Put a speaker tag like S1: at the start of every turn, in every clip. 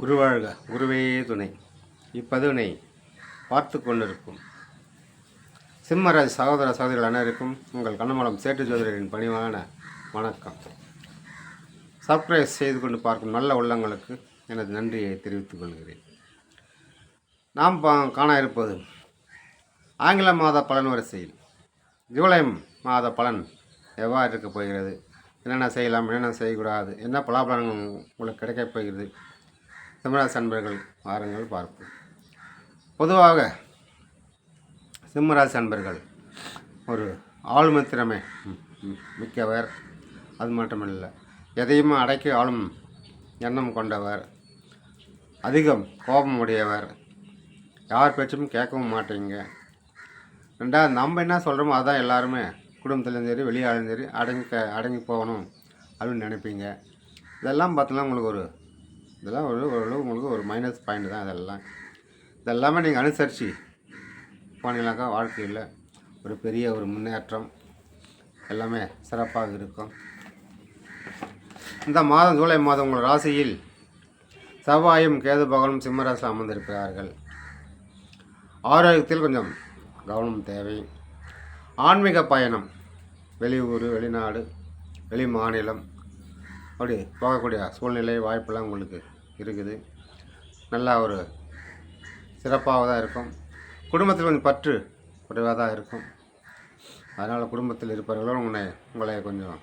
S1: குருவாழ்க குருவே துணை. இப்பதிவினை பார்த்து கொண்டிருக்கும் சிம்மராஜ் சகோதர சகோதரிகள் அனைவருக்கும் உங்கள் கண்ணமலம் சேட்டு சோதரின் பணிவான வணக்கம். சப்ஸ்கிரைப் செய்து கொண்டு பார்க்கும் நல்ல உள்ளங்களுக்கு எனது நன்றியை தெரிவித்துக் கொள்கிறேன். நாம் பா- காண இருப்பது ஆங்கில மாத பலன் வரிசையில். ஜூலை மாத பலன் எவ்வாறு இருக்கப் போகிறது? என்னென்ன செய்யலாம் என்னென்ன செய்யக்கூடாது? என்ன பலாபலன்கள் உங்களுக்கு கிடைக்கப் போகிறது? சிம்மராசி அன்பர்கள் வாருங்கள் பார்ப்போம். பொதுவாக சிம்மராசி அன்பர்கள் ஒரு ஆளுமை திறமை மிக்கவர். அது மட்டுமில்லை எதையுமே அடக்கி ஆளும் எண்ணம் கொண்டவர். அதிகம் கோபம் உடையவர். யார் பேச்சும் கேட்கவும் மாட்டீங்க. ரெண்டாவது நம்ம என்ன சொல்கிறோமோ அதான் எல்லாருமே குடும்பத்துலேயும் சரி வெளியாலும் சரி அடங்கி க அடங்கி போகணும் அப்படின்னு நினைப்பீங்க. இதெல்லாம் பார்த்தோன்னா உங்களுக்கு ஒரு இதெல்லாம் ஒரு ஓரளவு உங்களுக்கு ஒரு மைனஸ் பாயிண்ட் தான் இதெல்லாம். இதெல்லாமே நீங்கள் அனுசரித்து போனீங்கனாக்கா வாழ்க்கையில் ஒரு பெரிய ஒரு முன்னேற்றம் எல்லாமே சிறப்பாக இருக்கும். இந்த மாதம் ஜூலை மாதம் உங்கள் ராசியில் செவ்வாயும் கேது பகலும் சிம்மராசியில் அமர்ந்திருக்கிறார்கள். ஆரோக்கியத்தில் கொஞ்சம் கவனம் தேவை. ஆன்மீக பயணம் வெளியூர் வெளிநாடு வெளி மாநிலம் அப்படி போகக்கூடிய சூழ்நிலை வாய்ப்பெல்லாம் உங்களுக்கு இருக்குது. நல்லா ஒரு சிறப்பாக தான் இருக்கும். குடும்பத்தில் கொஞ்சம் பற்று குறைவாக தான் இருக்கும். அதனால் குடும்பத்தில் இருப்பவர்களும் உன்னை உங்களை கொஞ்சம்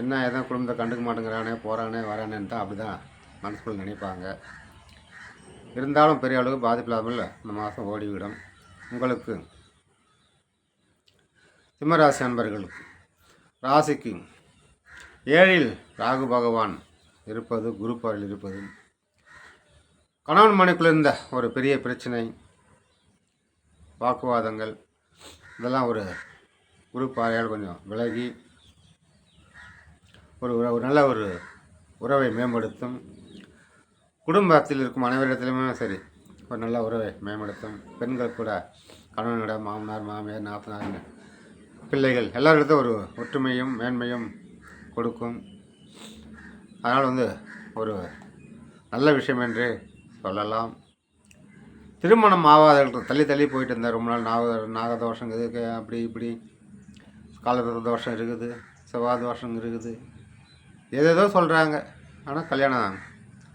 S1: என்ன ஏதோ குடும்பத்தை கண்டுக்க மாட்டேங்கிறானே போகிறானே வரானேன்னு தான் அப்படி தான் மனசுக்குள்ள நினைப்பாங்க. இருந்தாலும் பெரிய அளவுக்கு பாதிப்பில்லாமல் இந்த மாதம் ஓடிவிடும். உங்களுக்கு சிம்மராசி அன்பர்களுக்கு ராசிக்கு ஏழில் ராகு பகவான் இருப்பது குரு இருப்பது. கணவன் மனைக்குள்ள இருந்த ஒரு பெரிய பிரச்சனை வாக்குவாதங்கள் இதெல்லாம் ஒரு குரு கொஞ்சம் விலகி ஒரு ஒரு நல்ல ஒரு உறவை மேம்படுத்தும். குடும்பத்தில் இருக்கும் அனைவரிடத்திலுமே சரி ஒரு நல்ல உறவை மேம்படுத்தும். பெண்கள் கூட கணவனிடம் மாமனார் மாமியார் நாத்தனார் பிள்ளைகள் எல்லாரிடத்தும் ஒரு ஒற்றுமையும் மேன்மையும் கொடுக்கும். அதனால் வந்து ஒரு நல்ல விஷயம் என்று சொல்லலாம். திருமணம் ஆகாதவர்கள் தள்ளி தள்ளி போயிட்டு இருந்தேன் ரொம்ப நாள் நாக நாகதோஷம் இருக்குது. அப்படி இப்படி. காலதோஷ தோஷம் இருக்குது. செவ்வாய் தோஷம் இருக்குது. ஏதேதோ சொல்கிறாங்க ஆனால் கல்யாணம்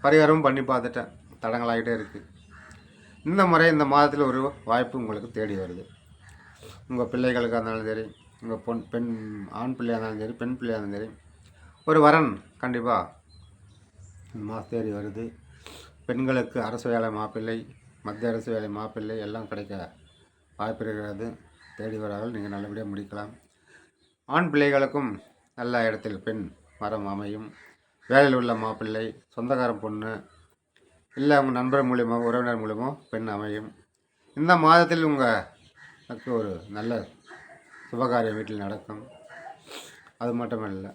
S1: பரிகாரமும் பண்ணி பார்த்துட்டேன். தடங்களாகிட்டே இருக்குது இந்த முறை இந்த மாதத்தில் ஒரு வாய்ப்பு உங்களுக்கு தேடி வருது. உங்கள் பிள்ளைகளுக்காக இருந்தாலும் சரி உங்கள் பொன் பெண் ஆண் பிள்ளையாக இருந்தாலும் சரி பெண் பிள்ளையாக இருந்தாலும் சரி ஒரு வரன் கண்டிப்பாக இந்த மாதம் தேடி வருது. பெண்களுக்கு அரசு வேலை மாப்பிள்ளை மத்திய அரசு வேலை மாப்பிள்ளை எல்லாம் கிடைக்க வாய்ப்பு இருக்கிறது. தேடி வரார்கள். நீங்கள் நல்லபடியாக முடிக்கலாம். ஆண் பிள்ளைகளுக்கும் நல்ல இடத்தில் பெண் மரம் அமையும். வேலையில் உள்ள மாப்பிள்ளை சொந்தக்காரன் பொண்ணு இல்லை உங்கள் நண்பர் மூலியமோ உறவினர் மூலியமோ பெண் அமையும். இந்த மாதத்தில் உங்களுக்கு ஒரு நல்ல சுபகாரியம் வீட்டில் நடக்கும். அது மட்டுமல்ல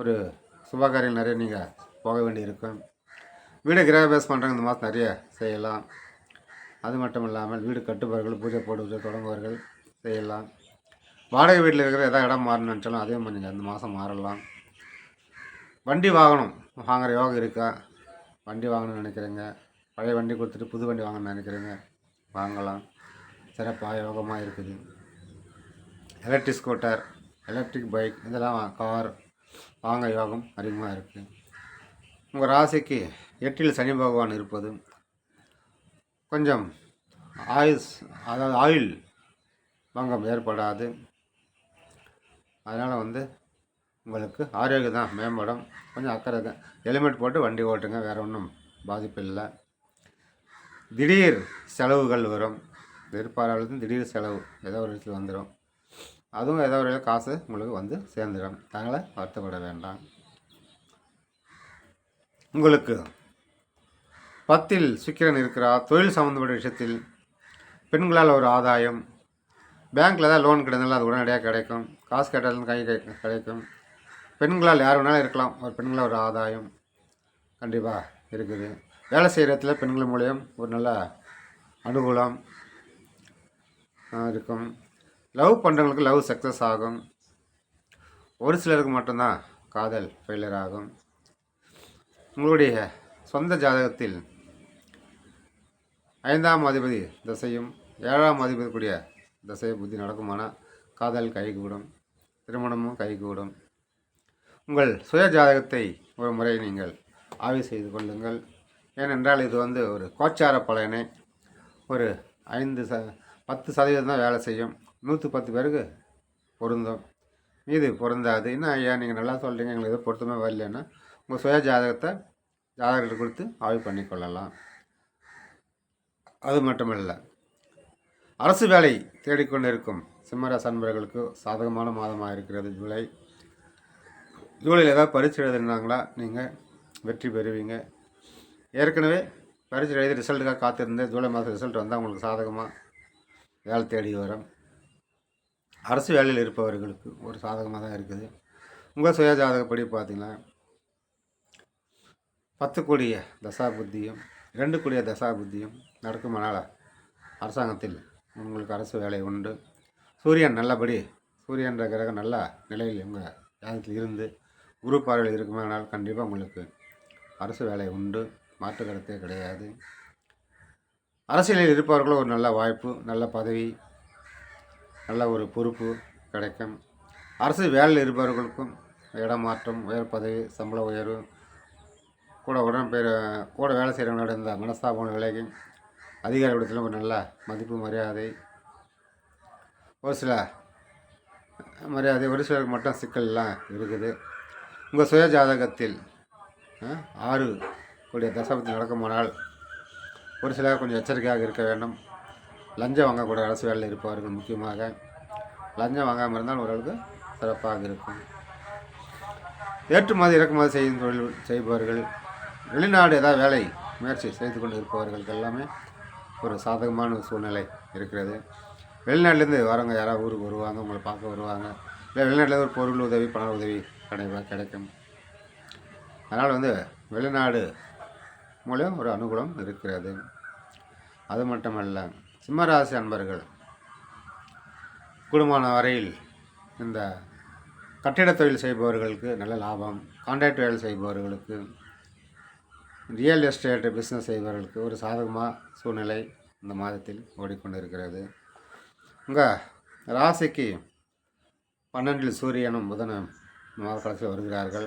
S1: ஒரு சுபகாரியம் நிறைய நீங்கள் போக வேண்டியிருக்கும் வீடு கிரகபேஸ் பண்ணுறவங்க இந்த மாதம் நிறைய செய்யலாம். அது மட்டும் இல்லாமல் வீடு கட்டுபவர்கள் பூஜை போடுவது தொடங்குவார்கள் செய்யலாம். வாடகை வீட்டில் இருக்கிற எதாவது இடம் மாறணும்னு நினச்சாலும் அதே மாதிரி நீங்கள் அந்த மாதம் மாறலாம். வண்டி வாங்கணும் வாங்குகிற யோகம் இருக்கா? வண்டி வாங்கணும்னு நினைக்கிறேங்க. பழைய வண்டி கொடுத்துட்டு புது வண்டி வாங்கணும்னு நினைக்கிறேங்க. வாங்கலாம். சிறப்பாக யோகமாக இருக்குது. எலக்ட்ரிக் ஸ்கூட்டர் எலக்ட்ரிக் பைக் இதெல்லாம் கார் வாங்க யோகம் அதிகமாக இருக்குது உங்கள் ராசிக்கு எட்டில் சனி பகவான் இருப்பது கொஞ்சம் ஆயுஸ் அதாவது ஆயுள் பங்கம் ஏற்படாது. அதனால் வந்து உங்களுக்கு ஆரோக்கியம் தான் மேம்படும். கொஞ்சம் அக்கறை தான் ஹெல்மெட் போட்டு வண்டி ஓட்டுங்க வேறு ஒன்றும் பாதிப்பு இல்லை. திடீர் செலவுகள் வரும். எதிர்பாராத திடீர் செலவு ஏதோ ஒரு இடத்துல வந்துடும் அதுவும் ஏதோ ஒரு காசு உங்களுக்கு வந்து சேர்ந்துடும் அதனால் வருத்தப்பட வேண்டாம். உங்களுக்கு பத்தில் சுக்கிரன் இருக்கிறா தொழில் சம்மந்தப்பட்ட விஷயத்தில் பெண்களால் ஒரு ஆதாயம். பேங்க்கில் தான் லோன் கிடைந்தாலும் அது உடனடியாக கிடைக்கும். காசு கேட்டாலும் கை கை- கிடைக்கும். பெண்களால் யார் வேணாலும் இருக்கலாம். ஒரு பெண்களால் ஒரு ஆதாயம் கண்டிப்பாக இருக்குது. வேலை செய்கிற இடத்துல பெண்கள் மூலியம் ஒரு நல்ல அனுகூலம் இருக்கும். லவ் பண்ணுறவங்களுக்கு லவ் சக்ஸஸ் ஆகும். ஒரு சிலருக்கு மட்டும்தான் காதல் ஃபெயிலியர் ஆகும். உங்களுடைய சொந்த ஜாதகத்தில் ஐந்தாம் அதிபதி திசையும் ஏழாம் அதிபதி கூடிய புத்தி நடக்குமானால் காதல் கைகூடும் திருமணமும் கைகூடும். உங்கள் சுய ஜாதகத்தை ஒரு முறை நீங்கள் ஆய்வு செய்து கொள்ளுங்கள். ஏனென்றால் இது வந்து ஒரு கோச்சார பலனை. ஒரு ஐந்து ச பத்து சதவீதம் தான் வேலை செய்யும். நூற்றி பத்து பேருக்கு பொருந்தும். மீது பொருந்தாது. இன்னும் ஐயா நீங்கள் நல்லா சொல்கிறீங்க எங்களுக்கு எதுவும் பொருத்தமே வரலன்னா உங்கள் சுய ஜாதகத்தை ஜாதகர்கள் கொடுத்து ஆய்வு பண்ணிக்கொள்ளலாம் அது மட்டுமல்ல. அரசு வேலை தேடிக்கொண்டிருக்கும் சிம்மராசி அன்பர்களுக்கு சாதகமான மாதமாக இருக்கிறது ஜூலை. ஜூலையில் ஏதாவது பரீட்சை எழுதுனாங்களா நீங்கள் வெற்றி பெறுவீங்க. ஏற்கனவே பரீட்சை எழுதி ரிசல்ட்டுக்காக காத்திருந்து ஜூலை மாதம் ரிசல்ட் வந்தால் உங்களுக்கு சாதகமாக வேலை தேடி வரும். அரசு வேலையில் இருப்பவர்களுக்கு ஒரு சாதகமாக தான் இருக்குது. உங்கள் சுய ஜாதகப்படி பார்த்தீங்கன்னா பத்து கோடிய தசா புத்தியும் இரண்டு கோடிய தசா புத்தியும் நடக்குமானால் அரசாங்கத்தில் உங்களுக்கு அரசு வேலை உண்டு. சூரியன் நல்லபடி சூரியன்ற கிரகம் நல்ல நிலையில் உங்கள் ஜாதகத்தில் இருந்து குரு பார்வையில் இருக்குமானால் கண்டிப்பாக உங்களுக்கு அரசு வேலை உண்டு. மாற்று கருத்தே கிடையாது. அரசியலில் இருப்பவர்களும் ஒரு நல்ல வாய்ப்பு நல்ல பதவி நல்ல ஒரு பொறுப்பு கிடைக்கும். அரசு வேலையில் இருப்பவர்களுக்கும் இடமாற்றம் உயர் பதவி சம்பள உயர்வு கூட உடன் பேர் கூட வேலை செய்கிறவங்களோட இந்த மனஸ்தாபம் விலகி அதிகாரிகளிடத்திலும் ஒரு நல்ல மதிப்பு மரியாதை ஒரு சில மரியாதை ஒரு சிலருக்கு மட்டும் சிக்கல்லாம் இருக்குது. உங்கள் சுய ஜாதகத்தில் ஆறு கூடிய தசபத்தில் நடக்குமானால் ஒரு சிலர் கொஞ்சம் எச்சரிக்கையாக இருக்க வேண்டும். லஞ்சம் வாங்கக்கூட அரசு வேலையில் இருப்பவர்கள் முக்கியமாக லஞ்சம் வாங்காமல் இருந்தால் ஓரளவுக்கு சிறப்பாக இருக்கும். ஏற்றுமதி இறக்குமதி செய்யும் தொழில் செய்பவர்கள் வெளிநாடு ஏதாவது வேலை முயற்சி செய்து கொண்டு இருப்பவர்களுக்கு எல்லாமே ஒரு சாதகமான சூழ்நிலை இருக்கிறது. வெளிநாட்டிலேருந்து வரவங்க யாராவது ஊருக்கு வருவாங்க உங்களை பார்க்க வருவாங்க. இல்லை வெளிநாட்டில் ஒரு பொருள் உதவி பண உதவி கிடைவா கிடைக்கும். அதனால் வந்து வெளிநாடு மூலம் ஒரு அனுகூலம் இருக்கிறது. அது மட்டுமல்ல சிம்மராசி அன்பர்கள் குடும்பமான வரையில் இந்த கட்டிட தொழில் செய்பவர்களுக்கு நல்ல லாபம் கான்ட்ராக்ட் வேலை செய்பவர்களுக்கு ரியல் எஸ்டேட் பிஸ்னஸ் செய்பவர்களுக்கு ஒரு சாதகமாக சூழ்நிலை இந்த மாதத்தில் ஓடிக்கொண்டு இருக்கிறது உங்கள் ராசிக்கு பன்னெண்டில் சூரியனும் புதனும் இந்த மாத கடைசியில் வருகிறார்கள்.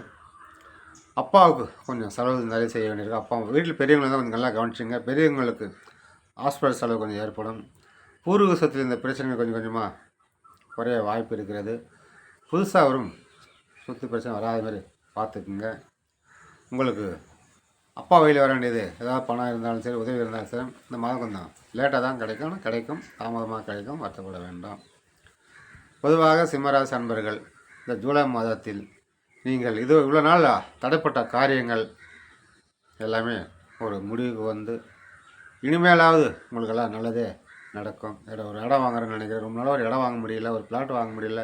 S1: அப்பாவுக்கு கொஞ்சம் செலவு நிறைய செய்ய வேண்டியிருக்கு. அப்பா வீட்டில் பெரியவங்களை தான் கொஞ்சம் நல்லா கவனிச்சுங்க. பெரியவங்களுக்கு ஹாஸ்பிட்டல் செலவு கொஞ்சம் ஏற்படும். பூர்வீக சொத்தில் இந்த பிரச்சனை கொஞ்சம் கொஞ்சமாக குறைய வாய்ப்பு இருக்கிறது. புதுசாக வரும் சொத்து பிரச்சனை வராத மாதிரி பார்த்துக்குங்க. உங்களுக்கு அப்பா வழியில் வர வேண்டியது. ஏதாவது பணம் இருந்தாலும் சரி உதவி இருந்தாலும் சரி இந்த மாதம் கொஞ்சம் லேட்டாக தான் கிடைக்கும் கிடைக்கும் தாமதமாக கிடைக்கும் வருத்தப்பட வேண்டாம். பொதுவாக சிம்மராசி அன்பர்கள் இந்த ஜூலை மாதத்தில் நீங்கள் இது இவ்வளோ நாள் தடைப்பட்ட காரியங்கள் எல்லாமே ஒரு முடிவுக்கு வந்து இனிமேலாவது உங்களுக்கெல்லாம் நல்லதே நடக்கும். இடம் ஒரு இடம் வாங்குறேன்னு நினைக்கிறேன். ரொம்ப நாளாக ஒரு இடம் வாங்க முடியல ஒரு பிளாட் வாங்க முடியல.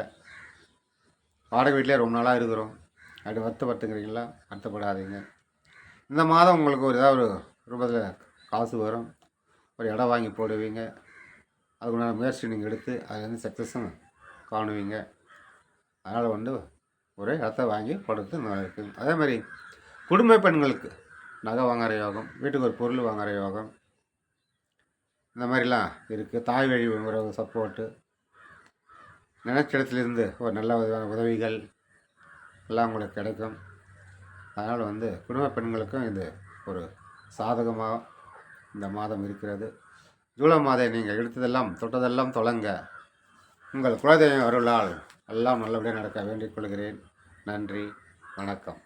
S1: வாடகை வீட்டிலே ரொம்ப நாளாக இருக்கிறோம். அப்படி வருத்தப்படுத்துங்கிறீங்களா வருத்தப்படாதீங்க. இந்த மாதம் உங்களுக்கு ஒரு ஏதாவது ஒரு ரூபத்தில் காசு வரும். ஒரு இடம் வாங்கி போடுவீங்க. அதுக்குண்டான முயற்சி நீங்கள் எடுத்து அதில் சக்ஸஸும் காணுவீங்க. அதனால் வந்து ஒரு இடத்த வாங்கி போடுறது நல்லா இருக்குது அதே மாதிரி குடும்ப பெண்களுக்கு நகை வாங்குற யோகம் வீட்டுக்கு ஒரு பொருள் வாங்குற யோகம் இந்த மாதிரிலாம் இருக்குது தாய் வழி உறவு சப்போர்ட்டு நினைச்ச இடத்துலேருந்து ஒரு நல்ல விதமான உதவிகள் எல்லாம் உங்களுக்கு கிடைக்கும். அதனால் வந்து குடும்ப பெண்களுக்கும் இது ஒரு சாதகமாக இந்த மாதம் இருக்கிறது. ஜூலை மாதம் நீங்கள் எடுத்ததெல்லாம் தொட்டதெல்லாம் தொடங்க உங்கள் குலதெய்வம் அருளால் எல்லாம் நல்லபடியாக நடக்க வேண்டிக் கொள்கிறேன். நன்றி வணக்கம்.